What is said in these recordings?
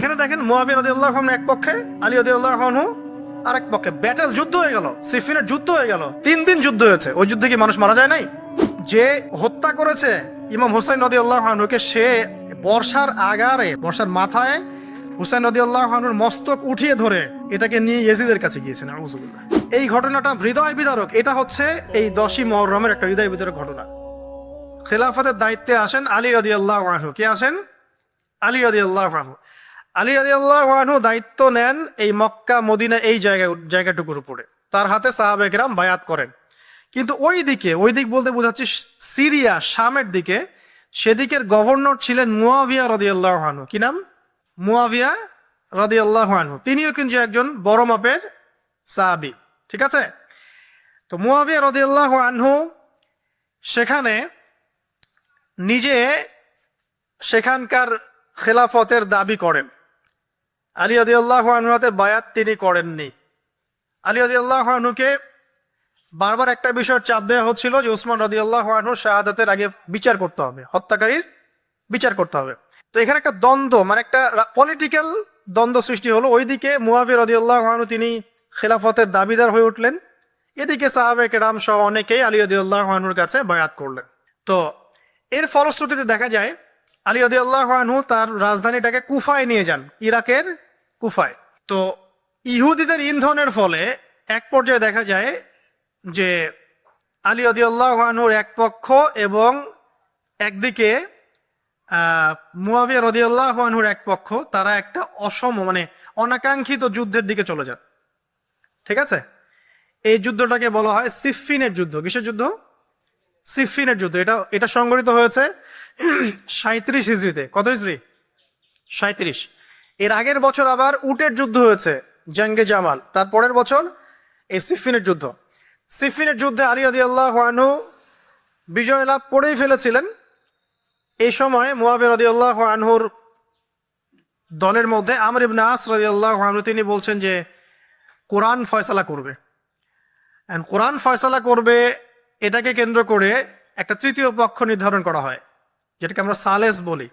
এখানে দেখেন মোয়াবির রদিউল্লাহ এক পক্ষে, আলী রদিউল্লাহ আর এক পক্ষে। ব্যাটেল যুদ্ধ হয়ে গেল সিফিনের যুদ্ধ হয়ে গেল। তিন দিন যুদ্ধ হয়েছে, ওই যুদ্ধে কি মানুষ মারা যায় নাই? যে হত্যা করেছে ইমাম হোসেন নদী আল্লাহকে সে বর্ষার আগারে, বর্ষার মাথায় হুসেন নদী আল্লাহনুর মস্তক উঠিয়ে ধরে এটাকে নিয়ে ইয়েজিদের কাছে গিয়েছেন এই ঘটনাটা হৃদয় বিদারক, এটা হচ্ছে এই দশই মহরমের একটা হৃদয় বিদারক ঘটনা। খেলাফতের দায়িত্বে আসেন আলী রদি আল্লাহ কে আসেন? আলী রদি আল্লাহ আলী রদি আল্লাহ দায়িত্ব নেন এই মক্কা, মদিনা এই জায়গা, জায়গাটুকুর উপরে। তার হাতে সাহাবেকরাম বায়াত করেন। কিন্তু ওই দিকে, ওই দিক বলতে বোঝাচ্ছি সিরিয়া, শামের দিকে, সেদিকের গভর্নর ছিলেন মুয়াভিয়া রদি আল্লাহ আনহু। কি নাম? মুয়াবিয়া রদি আল্লাহ আনহু। তিনিও কিন্তু একজন বড় মাপের সাহাবি। ঠিক আছে? তো মুয়াবিয়া আল্লাহ আনহু সেখানে নিজে সেখানকার খেলাফতের দাবি করেন। আলী আদি আল্লাহ আনহাতে বায়াত তিনি করেননি। আলী আদি আল্লাহ আনহুকে বারবার একটা বিষয়ের চাপ দেওয়া হচ্ছিল যে উসমান রদি আল্লাহ আনহু শাহাদাতের আগে বিচার করতে হবে, হত্যাকারীর বিচার করতে হবে। তো এখানে একটা দ্বন্দ্ব মানে একটা পলিটিক্যাল দ্বন্দ্ব সৃষ্টি হলো। ওইদিকে মুয়াবির রদি আল্লাহ আনহু তিনি খেলাফতের দাবিদার হয়ে উঠলেন। এদিকে সাহাবেক রাম সহ অনেকেই আলী রদি আল্লাহ আনহুর কাছে বায়াত করলেন। তো এর ফলশ্রুতিতে দেখা যায় আলী রদি আল্লাহ আনহু তার রাজধানীটাকে কুফায় নিয়ে যান, ইরাকের কুফায়। তো ইহুদিদের ইন্ধনের ফলে এক পর্যায়ে দেখা যায় যে আলী রদি আল্লাহ আনহুর এক পক্ষ এবং একদিকে মুয়াবিয়া রদি আল্লাহ আনহুর এক পক্ষ, তারা একটা অসম মানে অনাকাঙ্ক্ষিত যুদ্ধের দিকে চলে যান। ঠিক আছে? এই যুদ্ধটাকে বলা হয় সিফিনের যুদ্ধ। কিসের যুদ্ধ? সিফিনের যুদ্ধ। এটা এটা সংগঠিত হয়েছে সাঁত্রিশ হিজড়িতে। কত হিজড়ি? সাঁত্রিশ এর আগের বছর আবার উটের যুদ্ধ হয়েছে, জঙ্গে জামাল। তার পরের বছর এই সিফিনের যুদ্ধ। সিফিনের যুদ্ধে আলী আদি আল্লাহ আনহু বিজয় লাভ করেই ফেলেছিলেন। এই সময় মুয়াবির রদি আল্লাহ আনহুর দলের মধ্যে আমর ইবনে আস রদি আল্লাহ আনহু, তিনি বলছেন যে, কোরআন ফয়সালা করবে। কোরআন ফয়সালা করবে, এটাকে কেন্দ্র করে একটা তৃতীয় পক্ষ নির্ধারণ করা হয়। যেটাকে আমরা সালেস বলি।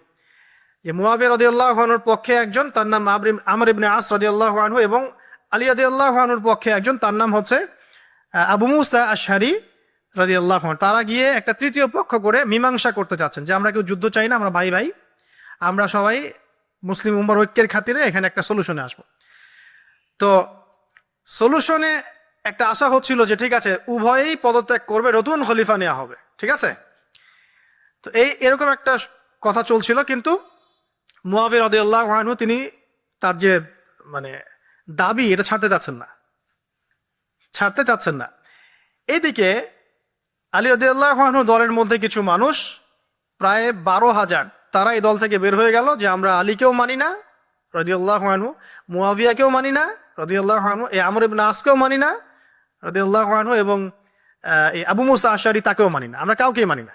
যে মুয়াবির রদি আল্লাহ আনহুর পক্ষে একজন, তার নাম আবরিম আমর ইবনে আস রদি আল্লাহ আনহু এবং আলী রদি আল্লাহ আনহুর পক্ষে একজন, তার নাম হচ্ছে আবু মুসা আশহারি রাজি আল্লাহ তারা গিয়ে একটা তৃতীয় পক্ষ করে মীমাংসা করতে চাচ্ছেন যে আমরা কেউ যুদ্ধ চাই না, আমরা ভাই ভাই, আমরা সবাই মুসলিম উম্মার ঐক্যের খাতিরে এখানে একটা সলিউশনে আসব। তো সলিউশনে একটা আশা হচ্ছিল যে ঠিক আছে, উভয়েই পদত্যাগ করবে, নতুন খলিফা নেওয়া হবে, ঠিক আছে? তো এই এরকম একটা কথা চলছিল, কিন্তু মুয়াবির রদিউল্লাহ আনহু তিনি তার যে মানে দাবি এটা ছাড়তে চাচ্ছেন না। ছাড়তে চাচ্ছেন না। এইদিকে আলী রদিউল্লাহনু দলের মধ্যে কিছু মানুষ, প্রায় বারো হাজার, তারা এই দল থেকে বের হয়ে গেল যে আমরা আলীকেও মানি না রদিউল্লাহ রদিউল্লাহানু মুয়াবিয়াকেও মানি না রদিউল্লাহ রদিউল্লাহানু এই আমর ইবনে আসকেও মানি না রদিউল্লাহ রদিউল্লাহানু এবং এই আবু মুসা আশারি তাকেও মানি না। আমরা কাউকেই মানি না।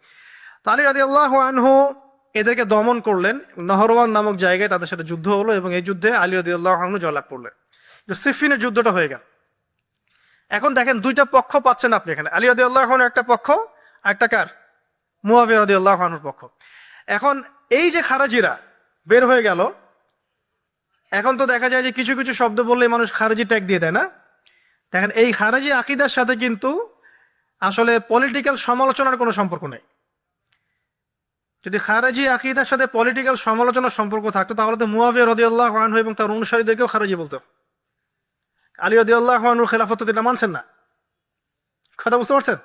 তো আলী রাজি আল্লাহ আনহু এদেরকে দমন করলেন। নহরওয়ান নামক জায়গায় তাদের সাথে যুদ্ধ হলো এবং এই যুদ্ধে আলী রাজি আল্লাহ আনহু জয়লাভ করলেন। সিফিনের যুদ্ধটা হয়ে গেল। এখন দেখেন দুইটা পক্ষ পাচ্ছেন আপনি এখানে। আলী রদি আল্লাহন একটা পক্ষ আর একটা কার? মুয়াবিয়া রদি আল্লাহনুর পক্ষ। এখন এই যে খারাজিরা বের হয়ে গেল, এখন তো দেখা যায় যে কিছু কিছু শব্দ বললে মানুষ খারাজি ট্যাগ দিয়ে দেয় না। দেখেন এই খারাজি আকিদার সাথে কিন্তু আসলে পলিটিক্যাল সমালোচনার কোনো সম্পর্ক নেই। যদি খারাজি আকিদার সাথে পলিটিক্যাল সমালোচনার সম্পর্ক থাকতো, তাহলে তো মুয়াবিয়া রদি আল্লাহ আনহু এবং তার অনুসারীদেরকেও খারাজি বলতো। আলী রদিউল্লাহ আনুর খেলাফত তো এটা মানছেন না। কথা বুঝতে পারছেন?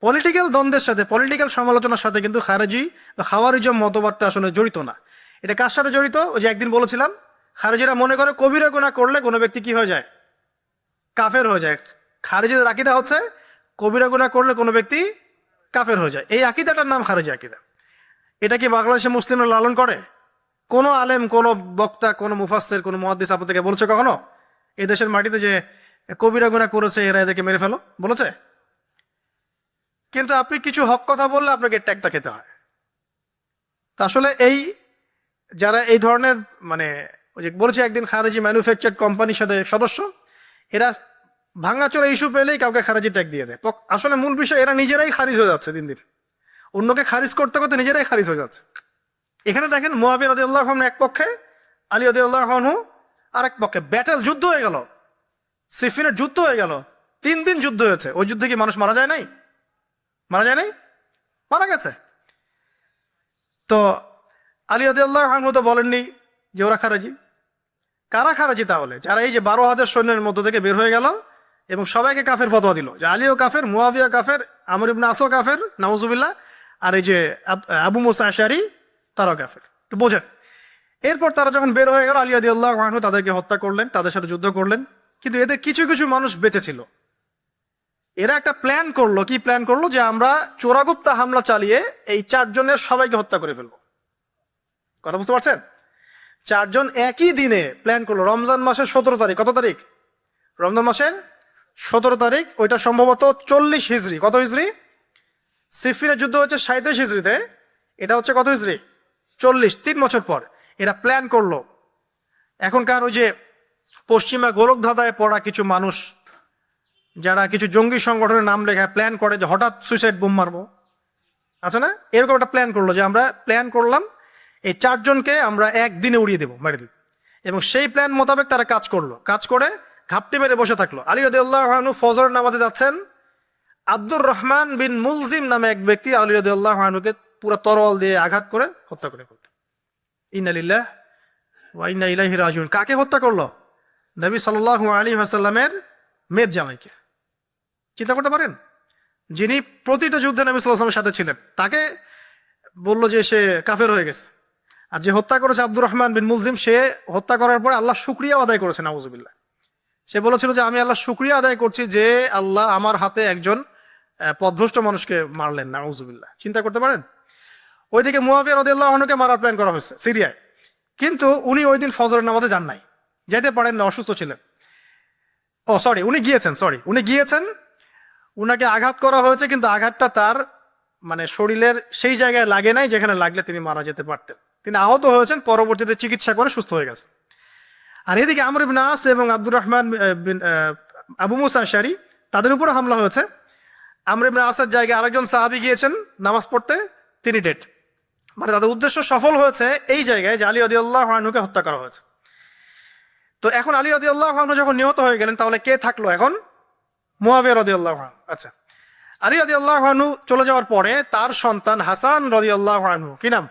পলিটিক্যাল দ্বন্দ্বের সাথে পলিটিক্যাল সমালোচনার সাথে কিন্তু খারেজি বা খাওয়ারিজম মতবাদটা আসলে জড়িত না। এটা কার সাথে জড়িত? ওই যে একদিন বলেছিলাম, খারেজিরা মনে করে কবিরা গুণা করলে কোনো ব্যক্তি কি হয়ে যায়? কাফের হয়ে যায়। খারেজিদের আকিদা হচ্ছে, কবিরা গুণা করলে কোনো ব্যক্তি কাফের হয়ে যায়। এই আকিদাটার নাম খারেজি আকিদা। এটা কি বাংলাদেশে মুসলিমরা লালন করে? কোনো আলেম, কোনো বক্তা, কোনো মুফাসের কোনো মহাদিস আপনাদেরকে বলছে কখনো? এই দেশের মাটিতে যে কবিরা গুণা করেছে, এরা এদেরকে মেরে ফেলো। বলেছে? কিন্তু আপনি কিছু হক কথা বললে আপনাকে ট্যাগটা খেতে হয়। তা আসলে এই যারা এই ধরনের মানে ওই যে বলেছে একদিন খারেজি ম্যানুফ্যাকচার কোম্পানির সাথে সদস্য, এরা ভাঙাচোরা ইস্যু পেলেই কাউকে খারাজি ট্যাগ দিয়ে দেয়। আসলে মূল বিষয়, এরা নিজেরাই খারিজ হয়ে যাচ্ছে দিন দিন। অন্যকে খারিজ করতে করতে নিজেরাই খারিজ হয়ে যাচ্ছে। এখানে দেখেন মোয়াবির রদিউল্লাহ এক পক্ষে, আলী রদিউল্লাহ আর এক পক্ষে। ব্যাটেল যুদ্ধ হয়ে গেল। সিফিনের যুদ্ধ হয়ে গেল। তিন দিন যুদ্ধ হয়েছে। ওই যুদ্ধে কি মানুষ মারা যায় নাই? মারা যায় নাই? মারা গেছে। তো আলী রদিউল্লাহ তো বলেননি যে ওরা খারাজি। কারা খারাজি তাহলে? যারা এই যে বারো হাজার সৈন্যের মধ্য থেকে বের হয়ে গেল এবং সবাইকে কাফের ফতোয়া দিল। যে আলীও কাফের মুয়াবিয়া কাফের, আমর ইবনা আসো কাফের, নাউজুবিল্লাহ। আর এই যে আবু মুসা আশারি, তারাও কাফের একটু বোঝেন। এরপর তারা যখন বের হয়ে গেল, আলী আদিউল্লাহ আনহু তাদেরকে হত্যা করলেন, তাদের সাথে যুদ্ধ করলেন। কিন্তু এদের কিছু কিছু মানুষ বেঁচে ছিল। এরা একটা প্ল্যান করল। কি প্ল্যান করল? যে আমরা চোরাগুপ্তা হামলা চালিয়ে এই চারজনের সবাইকে হত্যা করে ফেলব। কথা বুঝতে পারছেন? চারজন একই দিনে প্ল্যান করল। রমজান মাসের সতেরো তারিখ। কত তারিখ? রমজান মাসের সতেরো তারিখ। ওইটা সম্ভবত চল্লিশ হিজড়ি কত হিজড়ি সিফিনের যুদ্ধ হচ্ছে সাঁত্রিশ হিজড়িতে। এটা হচ্ছে কত হিজড়ি? চল্লিশ, তিন বছর পর। এরা প্ল্যান করল। এখনকার ওই যে পশ্চিমা গোরখধাঁধায় পড়া কিছু মানুষ, যারা কিছু জঙ্গি সংগঠনের নাম লেখা প্ল্যান করে যে হঠাৎ সুইসাইড বোম মারবো। আছে না? এরকম একটা প্ল্যান করল যে আমরা প্ল্যান করলাম, এই চারজনকে আমরা একদিনে উড়িয়ে দেবো, মেরে দেব। এবং সেই প্ল্যান মোতাবেক তারা কাজ করল। কাজ করে ঘাপটি মেরে বসে থাকল। আলী রদুল্লাহনু ফজর নামাজে যাচ্ছেন। আব্দুর রহমান বিন মুলজিম নামে এক ব্যক্তি আলী রদুল্লাহনুকে পুরো তরল দিয়ে আঘাত করে হত্যা করে। ফেলল ইনালিল্লাহ ওয়া ইন্না ইলাইহি কাকে হত্যা করল? নবী সাল্লাল্লাহু আলাইহি ওয়াসাল্লামের মেয়ের জামাইকে। চিন্তা করতে পারেন? যিনি প্রতিটা যুদ্ধে নবী সাল্লাল্লাহু সাথে ছিলেন, তাকে বলল যে সে কাফের হয়ে গেছে। আর যে হত্যা করেছে আব্দুর রহমান বিন মুলজিম, সে হত্যা করার পরে আল্লাহ শুক্রিয়া আদায় করেছে নাউজুবিল্লাহ। সে বলেছিল যে, আমি আল্লাহ শুক্রিয়া আদায় করছি যে, আল্লাহ আমার হাতে একজন আহ, পথভ্রষ্ট মানুষকে মারলেন নাউজুবিল্লাহ। চিন্তা করতে পারেন? ওইদিকে মুয়াবিয়া রদিয়াল্লাহ আহনুকে মারার প্ল্যান করা হয়েছে সিরিয়ায়। কিন্তু উনি ওই দিন ফজরের নামাজে যান নাই। যেতে পারেন না অসুস্থ ছিলেন। ও সরি উনি গিয়েছেন সরি উনি গিয়েছেন। উনাকে আঘাত করা হয়েছে কিন্তু আঘাতটা তার মানে শরীরের সেই জায়গায় লাগে নাই যেখানে লাগলে তিনি মারা যেতে পারতেন। তিনি আহত হয়েছেন পরবর্তীতে চিকিৎসা করে সুস্থ হয়ে গেছেন। আর এদিকে আমর ইবনে আস এবং আব্দুর রহমান বিন, আবু মুসা আশারি তাদের উপরে হামলা হয়েছে। আমর ইবনে আসের জায়গায় আরেকজন সাহাবি গিয়েছেন নামাজ পড়তে, তিনি ডেট। মানে তাদের উদ্দেশ্য সফল হয়েছে এই জায়গায় যে আলী আদিউল্লাহ আহনুকে হত্যা করা হয়েছে। তো এখন আলী আদিউল্লাহ আহনু যখন নিহত হয়ে গেলেন, তাহলে কে থাকল এখন? মুয়াবিয়া রদিউল্লাহ আচ্ছা। আলী রদিউল্লাহ আহনু চলে যাওয়ার পরে তার সন্তান হাসান রদিউল্লাহ আহনু কি নাম?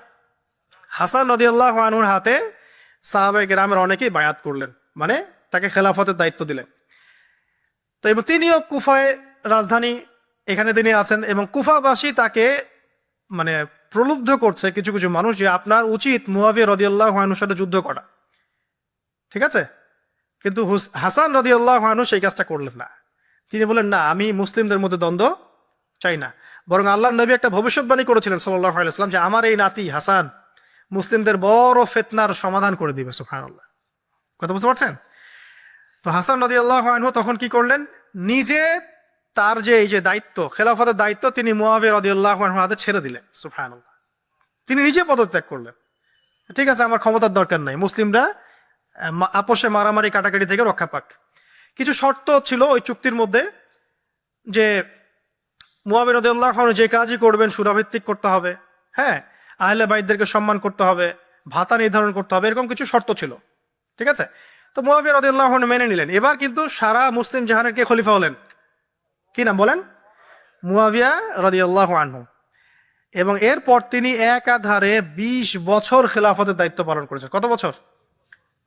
হাসান রদিউল্লাহ আনহুর হাতে সাহাবে গ্রামের অনেকেই বায়াত করলেন। মানে তাকে খেলাফতের দায়িত্ব দিলেন। তো এবার তিনিও কুফায় রাজধানী এখানে তিনি আছেন এবং কুফাবাসী তাকে মানে প্রলুব্ধ করছে কিছু কিছু মানুষ যে আপনার উচিত মুয়াবিয়া রদিউল্লাহ আনহুর সাথে যুদ্ধ করা। ঠিক আছে? কিন্তু হুস- হাসান রদিউল্লাহ আনহু সেই কাজটা করলেন না। তিনি বলেন না, আমি মুসলিমদের মধ্যে দ্বন্দ্ব চাই না। বরং আল্লাহ নবী একটা ভবিষ্যৎবাণী করেছিলেন সাল্লাহ আলাইসলাম যে, আমার এই নাতি হাসান মুসলিমদের বড় ফেতনার সমাধান করে দিবে সুফান আল্লাহ কথা বুঝতে পারছেন? তো হাসান রদি আল্লাহ তখন কি করলেন? নিজে তার যে এই যে দায়িত্ব, খেলাফতের দায়িত্ব তিনি মুয়াবির রদি আল্লাহ আনহুর হাতে ছেড়ে দিলেন আল্লাহ তিনি নিজে পদত্যাগ করলেন। ঠিক আছে, আমার ক্ষমতার দরকার নাই। মুসলিমরা আপোষে মারামারি কাটাকাটি থেকে রক্ষা পাক। কিছু শর্ত ছিল ওই চুক্তির মধ্যে যে মুয়াবির রদিউল্লাহ যে কাজই করবেন, সুরাভিত্তিক করতে হবে। হ্যাঁ আহলে বাইদদেরকে সম্মান করতে হবে, ভাতা নির্ধারণ করতে হবে, এরকম কিছু শর্ত ছিল। ঠিক আছে? তো মুয়াবিয়া রদিউল্লাহ মেনে নিলেন। এবার কিন্তু সারা মুসলিম জাহানের কে খলিফা হলেন? কি নাম বলেন? মুয়াবিয়া রদিউল্লাহ আনহু। এবং এরপর তিনি একাধারে বিশ বছর খেলাফতের দায়িত্ব পালন করেছেন। কত বছর?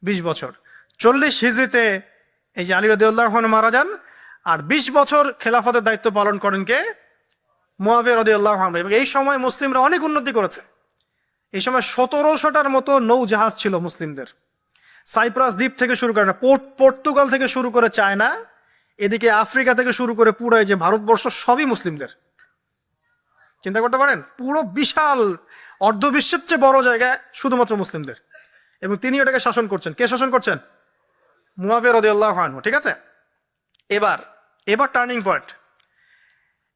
বিশ বছর। চল্লিশ হিজড়িতে এই যে আলী রদিউল্লাহ মারা যান, আর বিশ বছর খেলাফতের দায়িত্ব পালন করেন কে? মুয়াবিয়া রদিউল্লাহ এবং এই সময় মুসলিমরা অনেক উন্নতি করেছে। এই সময় সতেরোশোটার মতো নৌ জাহাজ ছিল মুসলিমদের। সাইপ্রাস দ্বীপ থেকে শুরু করে পোর্ট- পর্তুগাল থেকে শুরু করে চায়না এদিকে আফ্রিকা থেকে শুরু করে পুরো যে ভারতবর্ষ সবই মুসলিমদের। চিন্তা করতে পারেন, পুরো বিশাল অর্ধ বিশ্বের চেয়ে বড় জায়গা শুধুমাত্র মুসলিমদের। এবং তিনি ওটাকে শাসন করছেন। কে শাসন করছেন? মুয়াবিয়া রদিয়াল্লাহ আনহু, ঠিক আছে? এবার এবার টার্নিং পয়েন্ট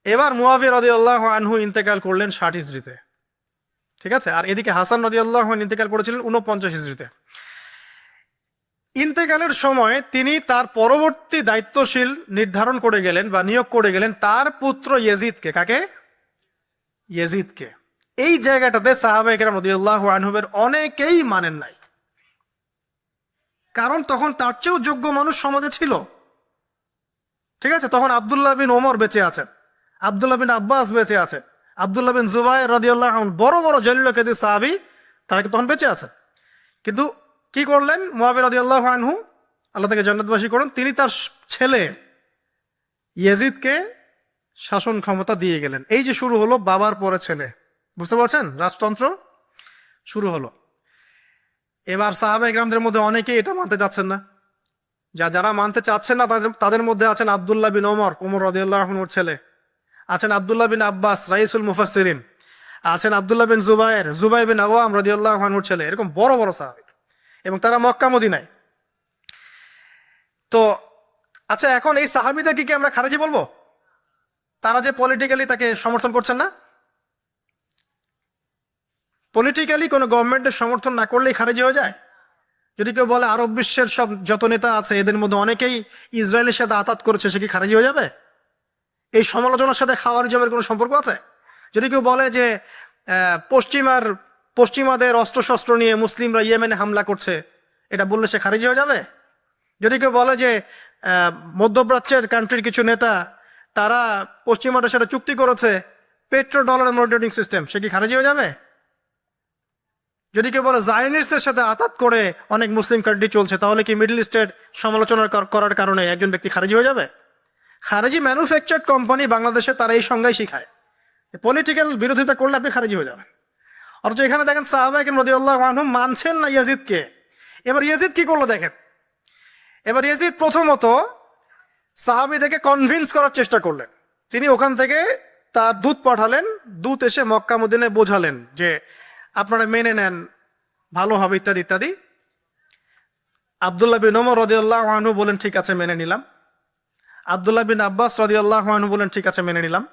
এবার মুয়াবিয়া রদিয়াল্লাহ আনহু ইন্তেকাল করলেন ষাট হিজড়িতে। ঠিক আছে? আর এদিকে হাসান রদিয়াল্লাহ ইন্তেকাল করেছিলেন উনপঞ্চাশ হিজড়িতে। ইন্তেকালের সময় তিনি তার পরবর্তী দায়িত্বশীল নির্ধারণ করে গেলেন বা নিয়োগ করে গেলেন তার পুত্র ইয়েজিদকে। কাকে? ইয়েজিদকে। এই জায়গাটাতে সাহাবাহিকেরাম রদিউল্লাহ আনহুবের অনেকেই মানেন নাই। কারণ তখন তার চেয়েও যোগ্য মানুষ সমাজে ছিল। ঠিক আছে? তখন আবদুল্লাহ বিন ওমর বেঁচে আছেন। আবদুল্লাহ বিন আব্বাস বেঁচে আছেন। আবদুল্লাহ বিন জুবাই রদিউল্লাহ বড় বড় জলিল কেদি সাহাবি, তারা তখন বেঁচে আছেন। কিন্তু কি করলেন? মুয়াবির রদিউল্লাহ আনহু, আল্লাহ থেকে জান্নাতবাসী করুন। তিনি তার ছেলে ইয়েজিদকে শাসন ক্ষমতা দিয়ে গেলেন। এই যে শুরু হলো বাবার পরে ছেলে। বুঝতে পারছেন? রাজতন্ত্র শুরু হলো। এবার সাহাবা গ্রামদের মধ্যে অনেকেই এটা মানতে চাচ্ছেন না। যা যারা মানতে চাচ্ছেন না, তাদের তাদের মধ্যে আছেন আবদুল্লাহ বিন ওমর ওমর রদিউল্লাহনুর ছেলে। আছেন আবদুল্লাহ বিন আব্বাস, রাইসুল মুফাসসিরিন। আছেন আবদুল্লাহ বিন জুবাইর, জুবাই বিন আওয়াম রদিউল্লাহনুর ছেলে। এরকম বড় বড় সাহাবি। এবং তারা মক্কা মদিনায় তো আচ্ছা এখন এই সাহাবিদেরকে কি আমরা খারেজি বলব? তারা যে পলিটিক্যালি তাকে সমর্থন করছেন না? পলিটিক্যালি কোনো গভর্নমেন্টের সমর্থন না করলেই খারিজি হয়ে যায়? যদি কেউ বলে আরব বিশ্বের সব যত নেতা আছে এদের মধ্যে অনেকেই ইসরায়েলের সাথে আতাত করেছে সে কি খারিজি হয়ে যাবে? এই সমালোচনার সাথে খাওয়ার জমের কোনো সম্পর্ক আছে? যদি কেউ বলে যে আহ, পশ্চিমার পশ্চিমাদের অস্ত্রশস্ত্র নিয়ে মুসলিমরা ইয়েমেনে হামলা করছে। এটা বললে সে খারিজি হয়ে যাবে? যদি কেউ বলে যে মধ্যপ্রাচ্যের কান্ট্রির কিছু নেতা, তারা পশ্চিমাদের সাথে চুক্তি করেছে পেট্রো ডলার মনিটরিং সিস্টেম সে কি খারিজি হয়ে যাবে? যদি কেউ বলে জায়নিস্টদের সাথে আতাত করে অনেক মুসলিম কান্ট্রি চলছে, তাহলে কি মিডল ইস্টের সমালোচনা করার কারণে একজন ব্যক্তি খারিজি হয়ে যাবে? খারিজি ম্যানুফ্যাকচার্ড কোম্পানি বাংলাদেশে তারা এই সংজ্ঞায় শিখায়। পলিটিক্যাল বিরোধিতা করলে আপনি খারিজি হয়ে যাবেন। অথচ এখানে দেখেন সাহাবাহিক রদিউল্লাহ আনহু মানছেন না ইয়াজিদকে। এবার ইয়াজিদ কি করল দেখেন? এবার ইয়াজিদ প্রথমত সাহাবিদেরকে কনভিন্স করার চেষ্টা করলেন। তিনি ওখান থেকে তার দূত পাঠালেন, দূত এসে মক্কা মদিনে বোঝালেন যে আপনারা মেনে নেন, ভালো হবে ইত্যাদি ইত্যাদি। আবদুল্লাহ বিন ওমর রদিউল্লাহ আনহু বলেন, ঠিক আছে, মেনে নিলাম। আবদুল্লাহ বিন আব্বাস রদিউল্লাহ আনহু বলেন, ঠিক আছে, মেনে নিলাম।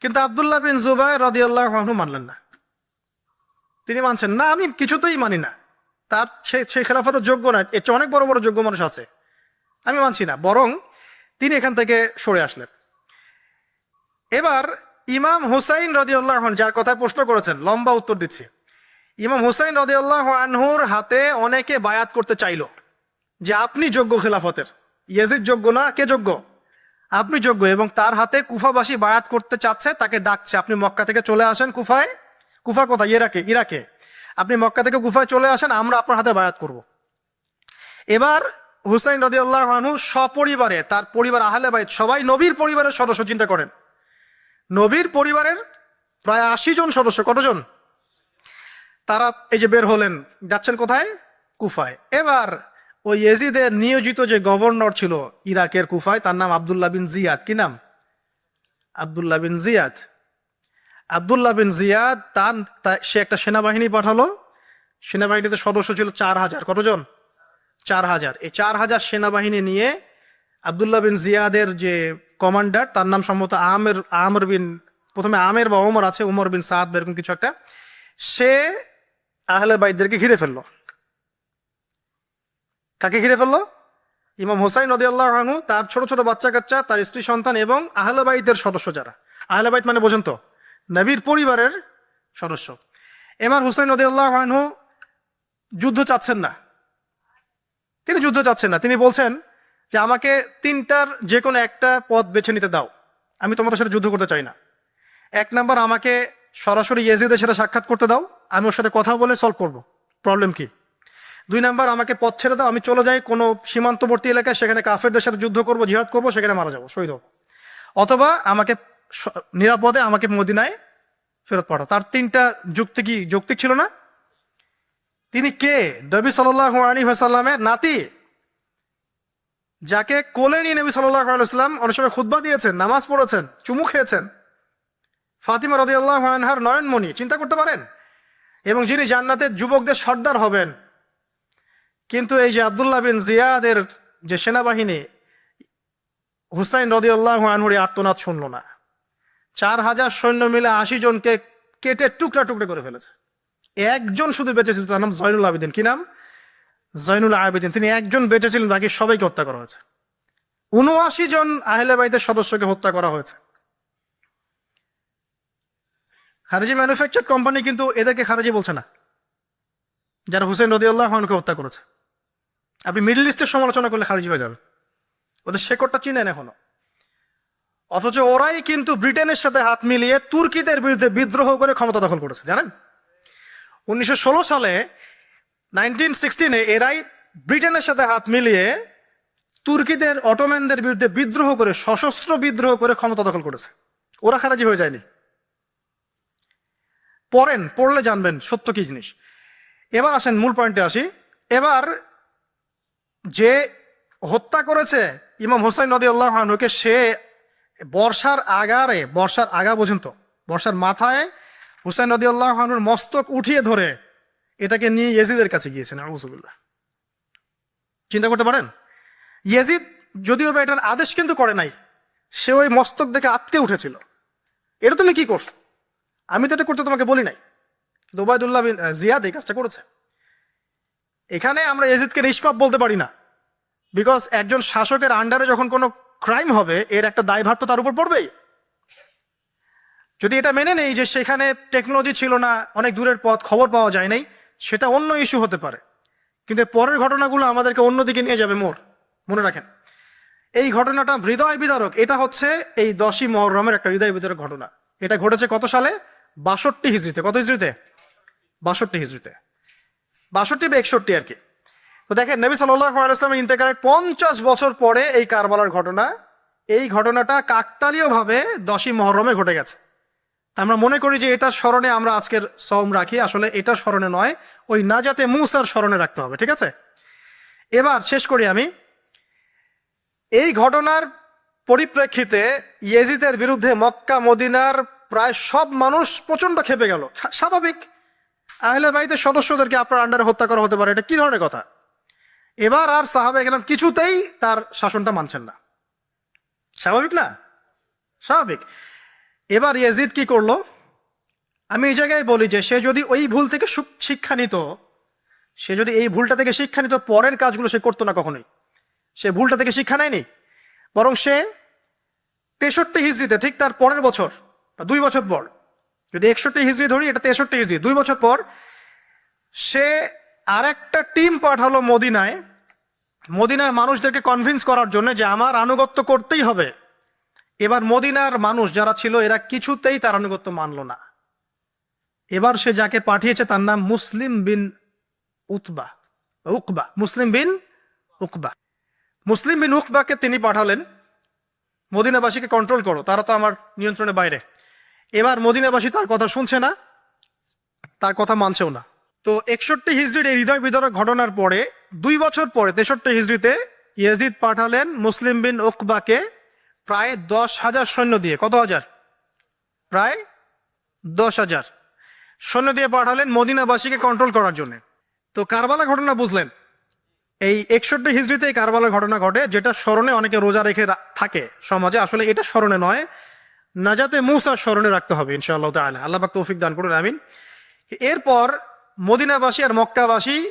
কিন্তু আবদুল্লাহ বিন জুবাই রদিউল্লাহ আনহু মানলেন না। তিনি মানছেন, না, আমি কিছুতেই মানি না। তার সেই খেলাফতের যোগ্য না এর চেয়ে অনেক বড় বড় যোগ্য মানুষ আছে। আমি মানছি না। বরং তিনি এখান থেকে সরে আসলেন। এবার ইমাম হুসাইন রদিউল্লাহ যার কথা প্রশ্ন করেছেন, লম্বা উত্তর দিচ্ছি। ইমাম হুসাইন রদিউল্লাহ আনহুর হাতে অনেকে বায়াত করতে চাইল যে, আপনি যোগ্য খেলাফতের। ইয়েজিদ যোগ্য না? কে যোগ্য? আপনি যোগ্য এবং তার হাতে কুফাবাসী বায়াত করতে চাচ্ছে, তাকে ডাকছে। আপনি মক্কা থেকে চলে আসেন কুফায়। কুফা কোথায়? ইরাকে ইরাকে। আপনি মক্কা থেকে কুফায় চলে আসেন, আমরা আপনার হাতে বায়াত করব। এবার হুসাইন রদিউল্লাহ আনহু সপরিবারে, তার পরিবার আহলে বাইত, সবাই নবীর পরিবারের সদস্য, চিন্তা করেন। নবীর পরিবারের প্রায় আশি জন সদস্য, কতজন? তারা এই যে বের হলেন, যাচ্ছেন কোথায়? কুফায়। এবার ওই এজিদের নিয়োজিত যে গভর্নর ছিল ইরাকের কুফায়, তার নাম আবদুল্লাহ বিন জিয়াদ। কি নাম? আবদুল্লাহ বিন জিয়াদ। আবদুল্লাহ বিন জিয়াদ, তার সে একটা সেনাবাহিনী পাঠালো। সেনাবাহিনীতে সদস্য ছিল চার হাজার। কতজন? চার হাজার। এই চার হাজার সেনাবাহিনী নিয়ে আবদুল্লাহ বিন জিয়াদের যে কমান্ডার, তার নাম সম্ভবত আমের, আমর বিন, প্রথমে আমের বা ওমর আছে উমর বিন সাদ এরকম কিছু একটা। সে আহলে বাইদদেরকে ঘিরে ফেলল। কাকে ঘিরে ফেলল? ইমাম হোসাইন নদী আল্লাহ তার ছোট ছোট বাচ্চা কাচ্চা তার স্ত্রী সন্তান এবং আহলে বাইদের সদস্য যারা। আহলে বাইত মানে বোঝেন তো? নবীর পরিবারের সদস্য। এবার হুসাইন আনহু যুদ্ধ চাচ্ছেন না। তিনি যুদ্ধ চাচ্ছেন না। তিনি বলছেন যে, আমাকে তিনটার যে কোনো একটা পথ বেছে নিতে দাও। আমি তোমাদের সাথে যুদ্ধ করতে চাই না। এক নাম্বার, আমাকে সরাসরি ইয়েজিদের সাথে সাক্ষাৎ করতে দাও। আমি ওর সাথে কথা বলে সলভ করব। প্রবলেম কি? দুই নাম্বার, আমাকে পথ ছেড়ে দাও। আমি চলে যাই কোনো সীমান্তবর্তী এলাকায়। সেখানে কাফেরদের সাথে যুদ্ধ করব, জিহাদ করব, সেখানে মারা যাব। শহীদ অথবা, আমাকে নিরাপদে আমাকে মদিনায় ফেরত পাঠাও। তার তিনটা যুক্তি কি? যৌক্তিক ছিল না? তিনি কে? নবী সাল্লাহ আলী সাল্লামের নাতি। যাকে কোলে নিয়ে নবী সাল্লাহ আলাইসাল্লাম অনেক সময় খুদ্া দিয়েছেন, নামাজ পড়েছেন, চুমু খেয়েছেন। ফাতিমা রদি আল্লাহ আনহার নয়নমণি, চিন্তা করতে পারেন? এবং যিনি জান্নাতের যুবকদের সর্দার হবেন। কিন্তু এই যে আবদুল্লাহ বিন জিয়াদের যে সেনাবাহিনী, হুসাইন রদিউল্লাহ আনহুরি আর্তনাদ শুনল না। চার হাজার সৈন্য মিলে আশি জনকে কেটে টুকরা টুকরা করে ফেলেছে। একজন শুধু বেঁচেছিল, তার নাম জয়নুল আবেদিন। কি নাম? জয়নুল আবেদিন। তিনি একজন বেঁচেছিলেন, বাকি সবাইকে হত্যা করা হয়েছে। উনআশি জন আহলে বাইতের সদস্যকে হত্যা করা হয়েছে। খারেজি ম্যানুফ্যাকচার কোম্পানি কিন্তু এদেরকে খারেজি বলছে না। যারা হুসেন রদিউল্লাহ খানকে হত্যা করেছে। আপনি মিডল ইস্টের সমালোচনা করলে খারিজি হয়ে যাবে ওদের শেকড়টা চিনেন এখনও। অথচ ওরাই কিন্তু ব্রিটেনের সাথে হাত মিলিয়ে তুর্কিদের বিরুদ্ধে বিদ্রোহ করে ক্ষমতা দখল করেছে, জানেন? উনিশশো ষোলো সালে নাইনটিন সিক্সটিনে এরাই ব্রিটেনের সাথে হাত মিলিয়ে তুর্কিদের, অটোম্যানদের বিরুদ্ধে বিদ্রোহ করে, সশস্ত্র বিদ্রোহ করে ক্ষমতা দখল করেছে। ওরা খারাজি হয়ে যায়নি। পড়েন, পড়লে জানবেন, সত্য কি জিনিস। এবার আসেন মূল পয়েন্টে আসি। এবার যে হত্যা করেছে ইমাম হোসাইন নদী আল্লাহকে সে বর্ষার আগারে, বর্ষার আগা পর্যন্ত, বর্ষার মাথায় হুসেন নদী আল্লাহনুর মস্তক উঠিয়ে ধরে এটাকে নিয়ে ইয়েজিদের কাছে গিয়েছেন আবুজুল্লাহ চিন্তা করতে পারেন? ইয়েজিদ যদিও বা এটার আদেশ কিন্তু করে নাই, সে ওই মস্তক দেখে আটকে উঠেছিল। এটা তুমি কি করছ? আমি তো এটা করতে তোমাকে বলি নাই। বিন জিয়াদ এই কাজটা করেছে। এখানে আমরা এজিদকে নিষ্পাপ বলতে পারি না বিকজ একজন শাসকের আন্ডারে যখন কোনো ক্রাইম হবে, এর একটা দায়ভার তো তার উপর পড়বেই। যদি এটা মেনে নেই যে সেখানে টেকনোলজি ছিল না, অনেক দূরের পথ, খবর পাওয়া যায় নাই, সেটা অন্য ইস্যু হতে পারে। কিন্তু পরের ঘটনাগুলো আমাদেরকে অন্যদিকে নিয়ে যাবে মোর মনে রাখেন। এই ঘটনাটা হৃদয় বিদারক। এটা হচ্ছে এই দশই মহরমের একটা হৃদয় বিদারক ঘটনা। এটা ঘটেছে কত সালে? বাষট্টি হিজড়িতে। কত হিজড়িতে? বাষট্টি হিজড়িতে। বাষট্টি বা একষট্টি আর কি। তো দেখেন, নবী সাল্লামের ইন্তেকালের পঞ্চাশ বছর পরে এই কারবালার ঘটনা, এই ঘটনাটা কাকতালীয়ভাবে দশই মহরমে ঘটে গেছে। আমরা মনে করি যে এটার স্মরণে আমরা আজকের সম রাখি। আসলে এটার স্মরণে নয়, ওই নাজাতে মুসার স্মরণে রাখতে হবে, ঠিক আছে? এবার শেষ করি আমি। এই ঘটনার পরিপ্রেক্ষিতে ইয়েজিদের বিরুদ্ধে মক্কা, মদিনার প্রায় সব মানুষ প্রচণ্ড খেপে গেল। স্বাভাবিক। আহলে বাড়িতে সদস্যদেরকে আপনার আন্ডারে হত্যা করা হতে পারে, এটা কি ধরনের কথা? এবার আর সাহাবে এখানে কিছুতেই তার শাসনটা মানছেন না। স্বাভাবিক না? স্বাভাবিক। এবার ইয়াজিদ কি করল? আমি এই জায়গায় বলি যে, সে যদি ওই ভুল থেকে শিক্ষা নিত, সে যদি এই ভুলটা থেকে শিক্ষা নিত, পরের কাজগুলো সে করতো না কখনোই। সে ভুলটা থেকে শিক্ষা নেয়নি। বরং সে তেষট্টি হিজড়িতে, ঠিক তার পরের বছর, বা দুই বছর পর, যদি একষট্টি হিজড়ি ধরি, এটা তেষট্টি হিজড়ি, দুই বছর পর, সে আরেকটা টিম পাঠালো মদিনায় মদিনার মানুষদেরকে কনভিন্স করার জন্য যে আমার আনুগত্য করতেই হবে। এবার মদিনার মানুষ যারা ছিল, এরা কিছুতেই তার আনুগত্য মানলো না। এবার সে যাকে পাঠিয়েছে তার নাম Muslim bin Utba, Uqba, Muslim bin Uqba. Muslim bin উকবাকে তিনি পাঠালেন, মদিনাবাসীকে কন্ট্রোল করো, তারা তো আমার নিয়ন্ত্রণের বাইরে। এবার মদিনাবাসী তার কথা শুনছে না, তার কথা মানছেও না। তো একষট্টি হিজড়ির এই হৃদয় বিদরক ঘটনার পরে দুই বছর পরে তেষট্টি হিজড়িতে ইয়াজিদ পাঠালেন মুসলিম বিন ওকবাকে প্রায় দশ হাজার সৈন্য দিয়ে। কত হাজার? প্রায় দশ হাজার সৈন্য দিয়ে পাঠালেন মদিনাবাসীকে কন্ট্রোল করার জন্য। তো কারবালা ঘটনা বুঝলেন। এই একষট্টি হিজড়িতে এই কারবালার ঘটনা ঘটে, যেটা স্মরণে অনেকে রোজা রেখে থাকে সমাজে। আসলে এটা স্মরণে নয়, নাজাতে মুসার স্মরণে রাখতে হবে ইনশাআল্লাহ তাআলা। আল্লাহ তৌফিক দান করুন, আমিন। এরপর মদিনাবাসী আর মক্কাবাসী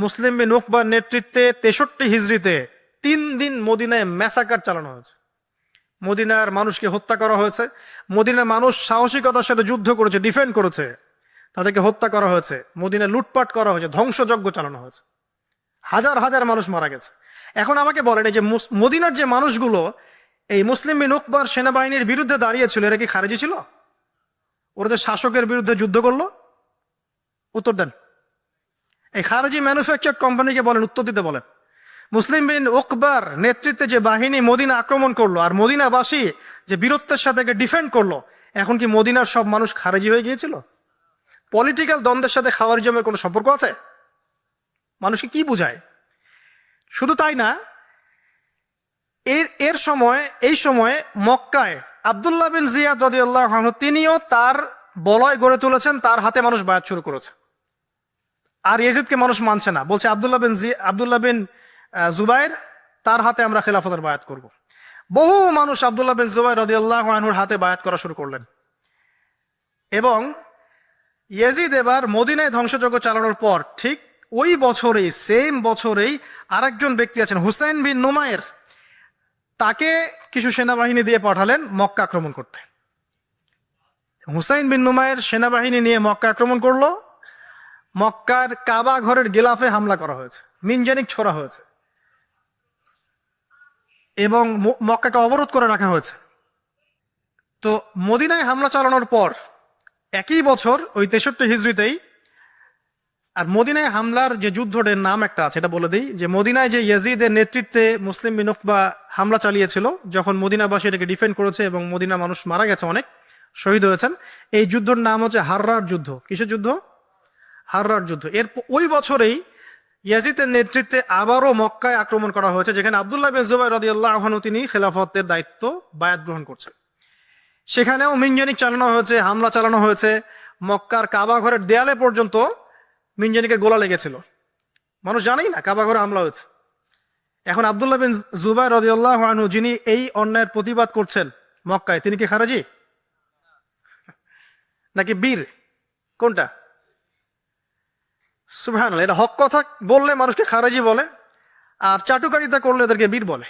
মুসলিম বিন উকবার নেতৃত্বে তেষট্টি হিজড়িতে তিন দিন মদিনায় ম্যাসাকার চালানো হয়েছে। মদিনার মানুষকে হত্যা করা হয়েছে। মদিনার মানুষ সাহসিকতার সাথে যুদ্ধ করেছে ডিফেন্ড করেছে। তাদেরকে হত্যা করা হয়েছে। মদিনা লুটপাট করা হয়েছে, ধ্বংসযজ্ঞ চালানো হয়েছে। হাজার হাজার মানুষ মারা গেছে। এখন আমাকে বলেন, এই যে মদিনার যে মানুষগুলো, এই মুসলিম বিন উকবার সেনাবাহিনীর বিরুদ্ধে দাঁড়িয়েছিল এরা কি খারেজি ছিল? ওরা যে শাসকের বিরুদ্ধে যুদ্ধ করল? উত্তর দেন। এই খারেজি ম্যানুফ্যাকচার কোম্পানিকে বলেন, উত্তর দিতে বলেন। মুসলিম বিন ওকবার নেতৃত্বে যে বাহিনী মদিনা আক্রমণ করল, আর মদিনাবাসী যে বীরত্বের সাথে ডিফেন্ড করল, এখন কি মদিনার সব মানুষ খারেজি হয়ে গিয়েছিল? পলিটিক্যাল দ্বন্দ্বের সাথে খাওয়ারিজমের কোনো সম্পর্ক আছে? মানুষকে কি বোঝায়? শুধু তাই না, এর এর সময়, এই সময়ে মক্কায় আবদুল্লাহ বিন জিয়াদ রদিউল্লাহ তিনিও তার বলয় গড়ে তুলেছেন, তার হাতে মানুষ বায়াত শুরু করেছে। আর ইয়েজিদকে মানুষ মানছে না। বলছে আবদুল্লাহ বিন জি আবদুল্লাহ বিন জুবাইর, তার হাতে আমরা খেলাফতের বায়াত করব। বহু মানুষ আবদুল্লাহ বিন জুবাইর রদিউল্লাহ আনহুর হাতে বায়াত করা শুরু করলেন। এবং ইয়েজিদ এবার মদিনায় ধ্বংসযজ্ঞ চালানোর পর ঠিক ওই বছরেই সেম বছরেই আরেকজন ব্যক্তি আছেন, হুসাইন বিন নুমায়ের তাকে কিছু সেনাবাহিনী দিয়ে পাঠালেন মক্কা আক্রমণ করতে। হুসাইন বিন নুমায়ের সেনাবাহিনী নিয়ে মক্কা আক্রমণ করল। মক্কার কাবা ঘরের গিলাফে হামলা করা হয়েছে। মিনজানিক ছোড়া হয়েছে। এবং মক্কাকে অবরোধ করে রাখা হয়েছে। তো মদিনায় হামলা চালানোর পর একই বছর ওই তেষট্টি হিজড়িতেই আর মদিনায় হামলার যে যুদ্ধটার নাম একটা আছে, এটা বলে দিই যে মদিনায় যে ইয়াজিদের নেতৃত্বে মুসলিম বিনুকবা হামলা চালিয়েছিল, যখন মদিনাবাসী এটাকে ডিফেন্ড করেছে এবং মদিনা মানুষ মারা গেছে অনেক, শহীদ হয়েছেন, এই যুদ্ধর নাম হচ্ছে হাররার যুদ্ধ। কিসের যুদ্ধ? হাররার যুদ্ধ। এর ওই বছরেই ইয়াজিদের নেতৃত্বে আবারও মক্কায় আক্রমণ করা হয়েছে, যেখানে আবদুল্লাহ বিন জুবাইর রাদিয়াল্লাহু আনহু তিনি খেলাফতের দায়িত্ব বায়াত গ্রহণ করছেন। সেখানেও মিনজানিক চালানো হয়েছে, হামলা চালানো হয়েছে। মক্কার কাবা ঘরের দেয়ালে পর্যন্ত মিনজানিকের গোলা লেগেছিল। মানুষ জানেই না, কাবা ঘরে হামলা হয়েছে। এখন আবদুল্লাহ বিন জুবাই রদিউল্লাহ আনহু যিনি এই অন্যায়ের প্রতিবাদ করছেন মক্কায়, তিনি কি খারাজি? নাকি বীর? কোনটা? সুবহান এটা হক কথা বললে মানুষকে খারাজি বলে আর চাটুকারিতা করলে এদেরকে বীর বলে।